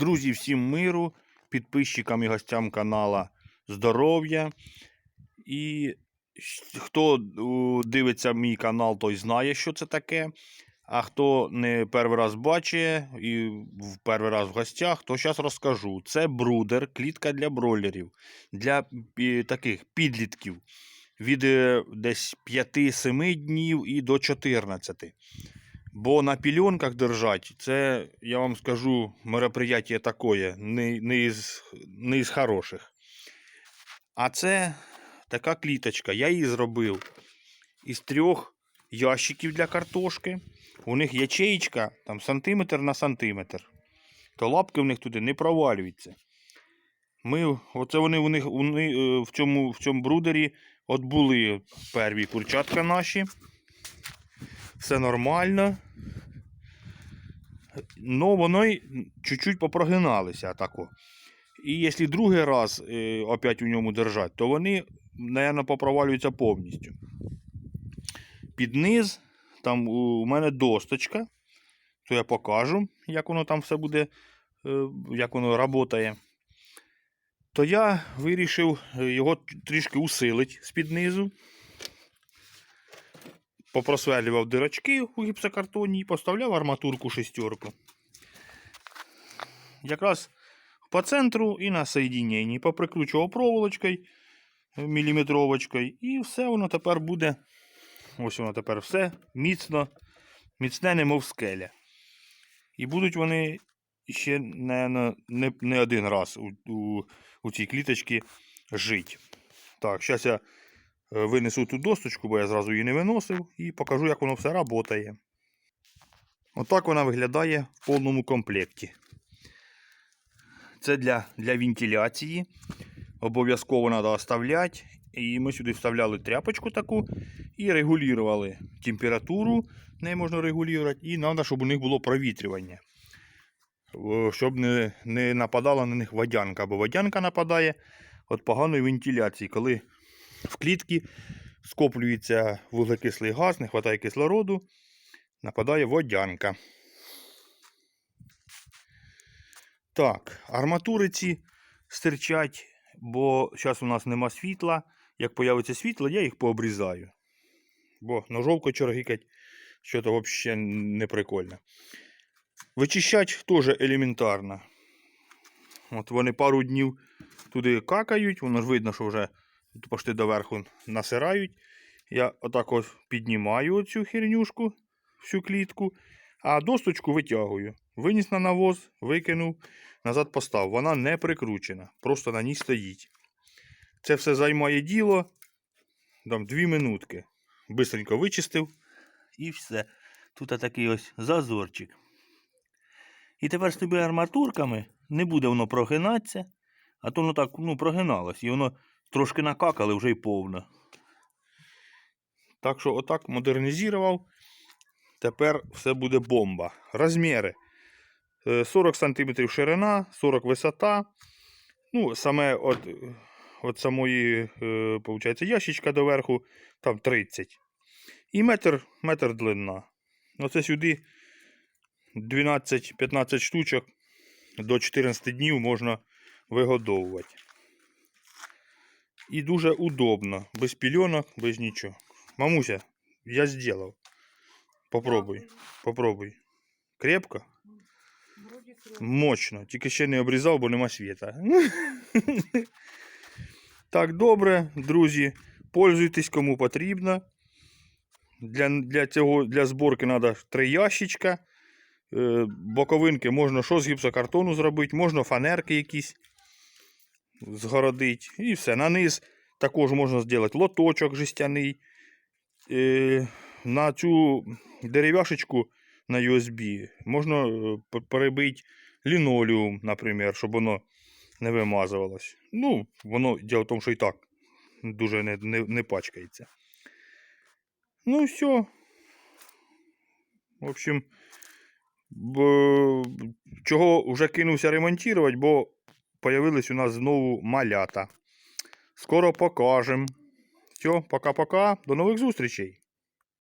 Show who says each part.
Speaker 1: Друзі, всім миру, підписчикам і гостям канала здоров'я. І хто дивиться мій канал, той знає, що це таке. А хто не перший раз бачить і в перший раз в гостях, то зараз розкажу. Це брудер, клітка для бройлерів, для таких підлітків від е, десь 5-7 днів і до 14. Бо на пільонках держать, це, я вам скажу, мероприятие такое, не, не, із, не із хороших. А це така кліточка. Я її зробив із трьох ящиків для картошки. У них ячеїчка там сантиметр на сантиметр. То лапки в них туди не провалюються. Ми, оце вони, у них, вони е, в, цьому, в цьому брудері от були перві курчатка наші. Все нормально. Ну, воно й чуть-чуть попрогиналися тако. І якщо другий раз е, опять у ньому держать, то вони, мабуть, попровалюються повністю. Під низ, там у мене досточка, то я покажу, як воно там все буде, е, як воно працює. То я вирішив е, його трішки усилити з-під низу. Попросверлював дирочки у гіпсокартоні і поставляв арматурку шестерку. Якраз по центру і на соєдіненні. Поприкручував проволочкою міліметровочкою. І все воно тепер буде. Ось воно тепер все міцно, міцне, немов скеля. І будуть вони ще не, не, не один раз у, у, у цій кліточці жити. Так, зараз я винесу ту досточку, бо я зразу її не виносив, і покажу, як воно все працює. Отак вона виглядає в повному комплекті. Це для, для вентиляції. Обов'язково треба оставляти. І ми сюди вставляли тряпочку таку і регулювали температуру, неї можна регулювати, і треба, щоб у них було провітрювання. Щоб не, не нападала на них водянка, бо водянка нападає від поганої вентиляції, коли в клітці скоплюється вуглекислий газ, не вистачає кислороду, нападає водянка. Так, арматури ці стирчать, бо зараз у нас нема світла. Як появиться світло, я їх пообрізаю. Бо ножовкою чоргикать, що то взагалі не прикольно. Вичищать теж елементарно. От вони пару днів туди какають, воно ж видно, що вже пошти доверху насирають. Я отак ось піднімаю оцю хернюшку, всю клітку, а досточку витягую. Виніс на навоз, викинув, назад постав. Вона не прикручена, просто на ній стоїть. Це все займає діло. Там дві минутки. Бистренько вичистив. І все. Тут такий ось зазорчик. І тепер з тобі арматурками не буде воно прогинатися, а то воно так ну, прогиналось. І воно трошки накакали вже й повно. Так що отак модернізував. Тепер все буде бомба. Розміри. Е, 40 см ширина, 40 висота. Ну, саме от, от самої, е, получається, ящичка доверху, там 30. І метр, метр длина. Оце сюди 12-15 штучок до 14 днів можна вигодовувати. І дуже удобно. Без пільонок, без нічого. Мамуся, я зробив. Попробуй. Попробуй. Крепко? Мощно. Тільки ще не обрізав, бо нема світа. Так, добре, друзі. Пользуйтесь кому потрібно. Для, для, цього, для зборки треба три ящичка. Е, боковинки можна що з гіпсокартону зробити, можна фанерки якісь згородити. І все. На низ також можна зробити лоточок жестяний. Е, на цю дерев'яшечку на USB можна е, перебити лінолеум, наприклад, щоб воно не вимазувалось. Ну, воно діло в тому, що і так дуже не, не, не пачкається. Ну, все. В общем, чого вже кинувся ремонтувати, бо появились у нас знову малята. Скоро покажемо. Все, пока-пока. До нових зустрічей.